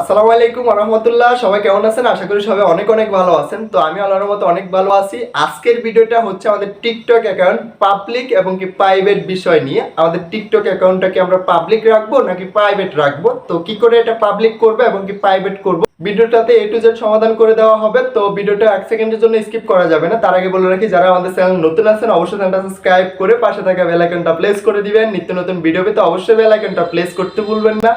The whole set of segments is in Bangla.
আসসালামু আলাইকুম রহমতুল্লাহ সবাই কেমন আছেন? আশা করি সবাই অনেক অনেক ভালো আছেন। তো আমি আল্লাহর মতো অনেক ভালো আছি। আজকের ভিডিওটা হচ্ছে আমাদের টিকটক অ্যাকাউন্ট পাবলিক এবং কি প্রাইভেট বিষয় নিয়ে। আমাদের টিকটক অ্যাকাউন্টটাকে আমরা পাবলিক রাখব নাকি প্রাইভেট রাখব? তো কি করে এটা পাবলিক করবে এবং কি প্রাইভেট করব? ভিডিওটাতে এ টু জেড সমাধান করে দেওয়া হবে। তো ভিডিওটা এক সেকেন্ডের জন্য স্কিপ করা যাবে না। তার আগে বলে রাখি, যারা আমাদের চ্যানেল নতুন আছেন, অবশ্যই চ্যানেলটা সাবস্ক্রাইব করে পাশে থাকা বেল আইকনটা প্লেস করে দিবেন। নিত্য নতুন ভিডিও পেতে অবশ্যই বেল আইকনটা প্লেস করতে ভুলবেন না।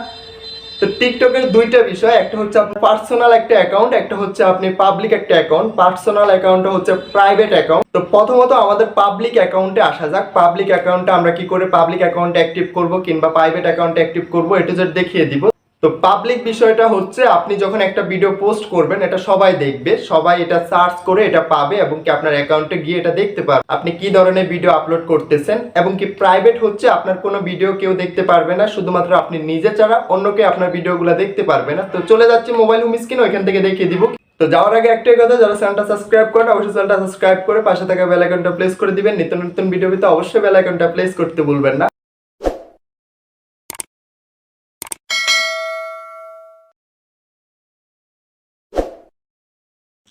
তো টিকটকের দুইটা বিষয়, একটা হচ্ছে আপনার পার্সোনাল একটা অ্যাকাউন্ট একটা হচ্ছে আপনি পাবলিক একটা অ্যাকাউন্ট পার্সোনাল অ্যাকাউন্টটা হচ্ছে প্রাইভেট অ্যাকাউন্ট তো প্রথমত আমাদের পাবলিক অ্যাকাউন্টে আসা যাক। পাবলিক অ্যাকাউন্টে আমরা কি করে পাবলিক অ্যাকাউন্ট অ্যাক্টিভ করব কিংবা প্রাইভেট অ্যাকাউন্ট অ্যাক্টিভ করব এটা যদি দেখিয়ে দিব। তো পাবলিক বিষয়টা হচ্ছে, আপনি যখন একটা ভিডিও পোস্ট করবেন, এটা সবাই দেখবে, সবাই এটা সার্চ করে এটা পাবে এবং কি আপনার অ্যাকাউন্টে গিয়ে এটা দেখতে পারবে। আপনি কি ধরনের ভিডিও আপলোড করতেছেন এবং কি প্রাইভেট হচ্ছে, আপনার কোনো ভিডিও কেউ দেখতে পারবে না, শুধুমাত্র আপনি নিজে ছাড়া অন্য কেউ আপনার ভিডিওগুলো দেখতে পারবে না। তো চলে যাচ্ছি মোবাইল হোম স্ক্রিন ওইখান থেকে দেখিয়ে দিব। তো যাওয়ার আগে একটাই কথা, যারা চ্যানেলটা সাবস্ক্রাইব করেন, অবশ্যই চ্যানেলটা সাবস্ক্রাইব করে পাশে থাকা বেল আইকনটা প্লেস করে দিবেন। নিত্য নতুন ভিডিও পেতে অবশ্যই বেল আইকনটা প্লেস করতে ভুলবেন না।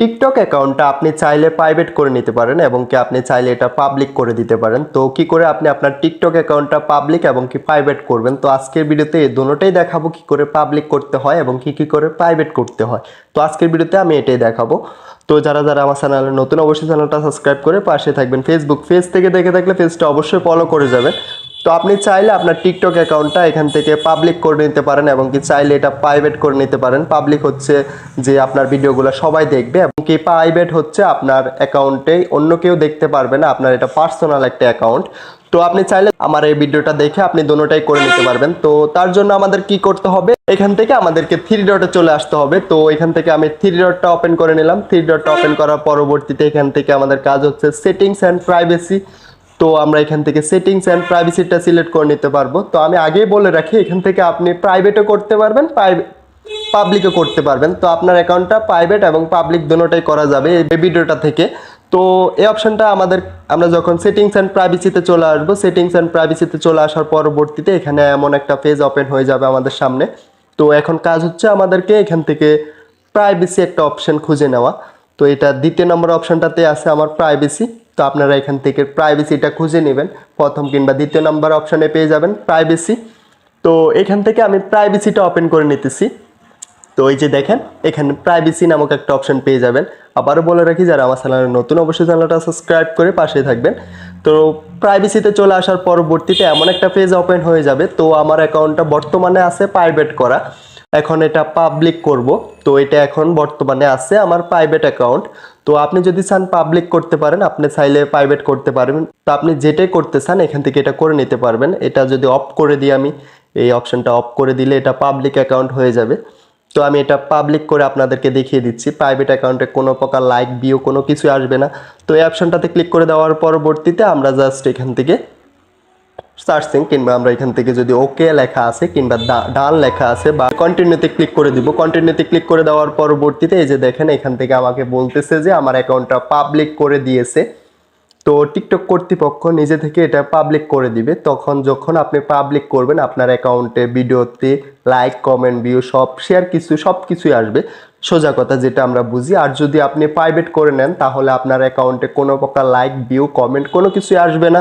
টিকটক অ্যাকাউন্টটা আপনি চাইলে প্রাইভেট করে নিতে পারেন এবং কি আপনি চাইলে এটা পাবলিক করে দিতে পারেন। তো কি করে আপনি আপনার টিকটক অ্যাকাউন্টটা পাবলিক এবং কি প্রাইভেট করবেন? তো আজকের ভিডিওতে এই দুটোটাই দেখাবো, কি করে পাবলিক করতে হয় এবং কি কি করে প্রাইভেট করতে হয়। তো আজকের ভিডিওতে আমি এটাই দেখাবো। তো যারা যারা আমার চ্যানেলে নতুন, অবশ্যই চ্যানেলটা সাবস্ক্রাইব করে পাশে থাকবেন। ফেসবুক পেজ থেকে দেখে থাকলে পেজটা অবশ্যই ফলো করে যাবেন। তো আপনি চাইলে আপনার টিকটক অ্যাকাউন্টটা এখান থেকে পাবলিক করে নিতে পারেন এবং কি চাইলে এটা প্রাইভেট করে নিতে পারেন। পাবলিক হচ্ছে যে আপনার ভিডিওগুলো সবাই দেখবে এবং কি প্রাইভেট হচ্ছে আপনার অ্যাকাউন্টে অন্য কেউ দেখতে পারবে না, আপনার এটা পার্সোনাল একটা অ্যাকাউন্ট তো আপনি চাইলে আমার এই ভিডিওটা দেখে আপনি দোনোটাই করে নিতে পারবেন। তো তার জন্য আমাদের কি করতে হবে? এখান থেকে আমাদেরকে থ্রি ডটে চলে আসতে হবে। তো এখান থেকে আমি থ্রি ডটটা ওপেন করে নিলাম। থ্রি ডটটা ওপেন করার পরবর্তীতে এখান থেকে আমাদের কাজ হচ্ছে সেটিংস অ্যান্ড প্রাইভেসি তো আমরা এখান থেকে সেটিংস অ্যান্ড প্রাইভেসিটা সিলেক্ট করে নিতে পারব। তো আমি আগেই বলে রাখি, এখান থেকে আপনি প্রাইভেটও করতে পারবেন পাবলিকও করতে পারবেন। তো আপনার অ্যাকাউন্টটা প্রাইভেট এবং পাবলিক দুটোটাই করা যাবে এই ভিডিওটা থেকে। তো এই অপশনটা আমাদের আমরা যখন সেটিংস অ্যান্ড প্রাইভেসিতে চলে আসব সেটিংস অ্যান্ড প্রাইভেসিতে চলে আসার পরবর্তীতে এখানে এমন একটা পেজ ওপেন হয়ে যাবে আমাদের সামনে। তো এখন কাজ হচ্ছে আমাদেরকে এখান থেকে প্রাইভেসি একটা অপশন খুঁজে নেওয়া। তো এটা দ্বিতীয় নম্বর অপশানটাতে আছে আমার প্রাইভেসি তো আপনারা এখান থেকে প্রাইভেসিটা খুঁজে নেবেন। প্রথম কিংবা দ্বিতীয় নম্বর অপশানে পেয়ে যাবেন প্রাইভেসি তো এখান থেকে আমি প্রাইভেসিটা ওপেন করে নিতেছি। তো এই যে দেখেন, এখানে প্রাইভেসি নামক একটা অপশন পেয়ে যাবেন। আবারও বলে রাখি, যারা আমার চ্যানেলে নতুন, অবশ্যই চ্যানেলটা সাবস্ক্রাইব করে পাশে থাকবেন। তো প্রাইভেসিতে চলে আসার পরবর্তীতে এমন একটা পেজ ওপেন হয়ে যাবে। তো আমার অ্যাকাউন্টটা বর্তমানে আছে প্রাইভেট করা। এখন এটা পাবলিক করব। তো এটা এখন বর্তমানে আছে আমার প্রাইভেট অ্যাকাউন্ট তো আপনি যদি চান পাবলিক করতে পারেন, আপনি চাইলে প্রাইভেট করতে পারবেন। তো আপনি যেটাই করতে চান, এখান থেকে এটা করে নিতে পারবেন। এটা যদি অফ করে দিই আমি, এই অপশনটা অফ করে দিলে এটা পাবলিক অ্যাকাউন্ট হয়ে যাবে। তো আমি এটা পাবলিক করে আপনাদেরকে দেখিয়ে দিচ্ছি। প্রাইভেট অ্যাকাউন্টে কোনো প্রকার লাইক ভিউ কোনো কিছু আসবে না। তো এই অপশনটাতে ক্লিক করে দেওয়ার পরবর্তীতে আমরা জাস্ট এখান থেকে সার্চিং কিংবা আমরা এখান থেকে যদি ওকে লেখা আছে কিংবা ডান লেখা আছে বা কন্টিনিউতে ক্লিক করে দিব। কন্টিনিউতে ক্লিক করে দেওয়ার পরবর্তীতে এই যে দেখেন, এখান থেকে আমাকে বলতেছে যে আমার অ্যাকাউন্টটা পাবলিক করে দিয়েছে। তো টিকটক কর্তৃপক্ষ নিজে থেকে এটা পাবলিক করে দিবে। তখন যখন আপনি পাবলিক করবেন, আপনার অ্যাকাউন্টে ভিডিওতে লাইক কমেন্ট ভিউ সব শেয়ার কিছু, সব কিছুই আসবে। সোজা কথা যেটা আমরা বুঝি, আর যদি আপনি প্রাইভেট করে নেন, তাহলে আপনার অ্যাকাউন্টে কোনো প্রকার লাইক ভিউ কমেন্ট কোনো কিছুই আসবে না।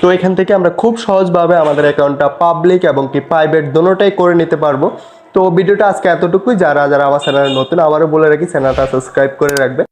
তো এখান থেকে আমরা খুব সহজভাবে আমাদের অ্যাকাউন্টটা পাবলিক এবং কি প্রাইভেট দুটোটাই করে নিতে পারব। তো ভিডিওটা আজকে এতটুকুই। যারা যারা আমার চ্যানেলে নতুন আবারও বলে রাখি চ্যানেলটা সাবস্ক্রাইব করে রাখবে।